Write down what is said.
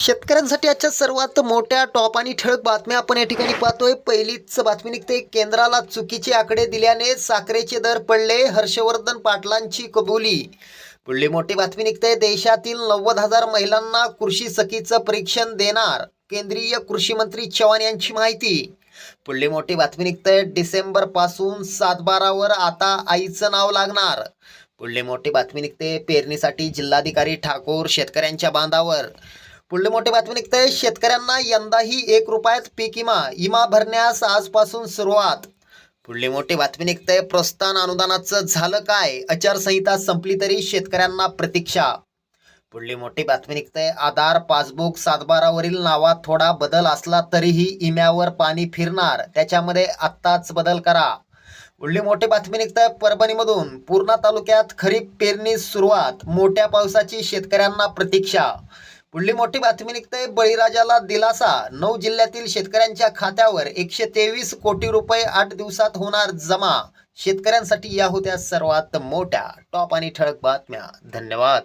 शेतकऱ्यांसाठी आजच्या सर्वात मोठ्या टॉप आणि ठळक बातम्या आपण या ठिकाणी पाहतोय. पहिलीच बातमी निघते. केंद्राला चुकीचे आकडे दिल्याने साखरेचे दर पडले. हर्षवर्धन पाटलांची कबुली. पुढली मोठी बातमी निघते. देशातील नव्वद हजार महिलांना कृषी सखीचं परीक्षण देणार केंद्रीय कृषी मंत्री चव्हाण यांची माहिती. पुढली मोठी बातमी निघते. डिसेंबरपासून सातबारावर आता आईचं नाव लागणार. पुढली मोठी बातमी निघते. पेरणीसाठी जिल्हाधिकारी ठाकूर शेतकऱ्यांच्या बांधावर. पुढले मोठे बातमी निघते शेतकऱ्यांना यंदाही एक रुपयात पीक विमा विमा भरण्यास आजपासून सुरुवात. पुढली मोठी बातमी निघते प्रोत्साहन अनुदानाचं झालं काय? आचारसंहिता संपली तरी शेतकऱ्यांना प्रतीक्षा. पुढली मोठी बातमी निघते आधार पासबुक सातबारावरील नावात थोडा बदल असला तरीही इम्यावर पाणी फिरणार. त्याच्यामध्ये आत्ताच बदल करा. पुढली मोठी बातमी निघते परभणीमधून पूर्णा तालुक्यात खरीप पेरणी सुरुवात. मोठ्या पावसाची शेतकऱ्यांना प्रतीक्षा. पुढली मोठी बातमी निघते. बळीराजाला दिलासा. नऊ जिल्ह्यातील शेतकऱ्यांच्या खात्यावर एकशे तेवीस कोटी रुपये आठ दिवसात होणार जमा. शेतकऱ्यांसाठी या होत्या सर्वात मोठ्या. टॉप आणि ठळक बातम्या. धन्यवाद.